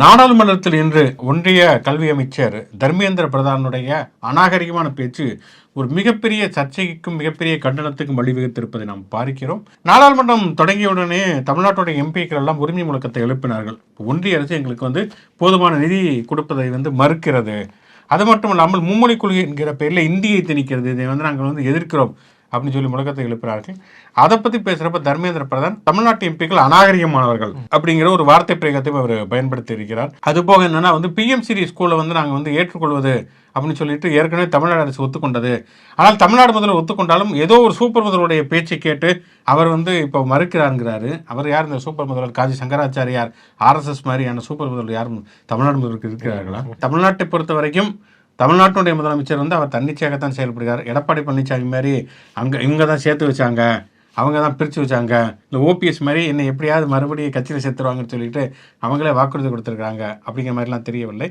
நாடாளுமன்றத்தில் இன்று ஒன்றிய கல்வி அமைச்சர் தர்மேந்திர பிரதானுடைய அநாகரிகமான பேச்சு ஒரு மிகப்பெரிய சர்ச்சைக்கும் மிகப்பெரிய கண்டனத்துக்கும் வழிவகுத்திருப்பதை நாம் பார்க்கிறோம். நாடாளுமன்றம் தொடங்கியவுடனே தமிழ்நாட்டுடைய எம்பிக்கள் எல்லாம் உரிமை முழக்கத்தை எழுப்பினார்கள். ஒன்றிய அரசு எங்களுக்கு வந்து போதுமான நிதி கொடுப்பதை வந்து மறுக்கிறது. அது மட்டும் இல்லாமல் மும்மொழி கொள்கை என்கிற பெயரில் இந்தியை திணிக்கிறது. இதை வந்து நாங்கள் வந்து எதிர்க்கிறோம். அப்படின்னு சொல்லி முழக்கத்தை எழுப்புகிறார்கள் அதை பத்தி பேசுறப்ப தர்மேந்திர பிரதான் தமிழ்நாட்டு எம்பிக்கள் அநாகரிகமானவர்கள் அப்படிங்கிற ஒரு வார்த்தை பிரயோகத்தை அவர் பயன்படுத்தி இருக்கிறார். அது போக என்னன்னா வந்து பிஎம்சிடி ஸ்கூலில் வந்து நாங்கள் வந்து ஏற்றுக்கொள்வது அப்படின்னு சொல்லிட்டு ஏற்கனவே தமிழ்நாடு அரசு ஒத்துக்கொண்டது. ஆனால் தமிழ்நாடு முதல்வர் ஒத்துக்கொண்டாலும் ஏதோ ஒரு சூப்பர் முதல்வருடைய பேச்சை கேட்டு அவர் வந்து இப்போ மறுக்கிறாருங்கிறாரு. அவர் யார் இந்த சூப்பர் முதல்வர்? காஜி சங்கராச்சாரியார் ஆர்எஸ்எஸ் மாதிரியான சூப்பர் முதல்வர் யாரும் தமிழ்நாடு முதல்வருக்கு இருக்கிறார்களா? தமிழ்நாட்டை பொறுத்த வரைக்கும் தமிழ்நாட்டினுடைய முதலமைச்சர் வந்து அவர் தன்னிச்சையாகத்தான் செயல்படுகிறார். எடப்பாடி பழனிசாமி மாதிரி அங்கே இவங்க தான் சேர்த்து வச்சாங்க. அவங்க தான் பிரித்து வச்சாங்க. இந்த ஓபிஎஸ் மாதிரி என்னை எப்படியாவது மறுபடியும் கட்சியில் சேர்த்துருவாங்கன்னு சொல்லிட்டு அவங்களே வாக்குறுதி கொடுத்துருக்காங்க அப்படிங்கிற மாதிரிலாம் தெரியவில்லை.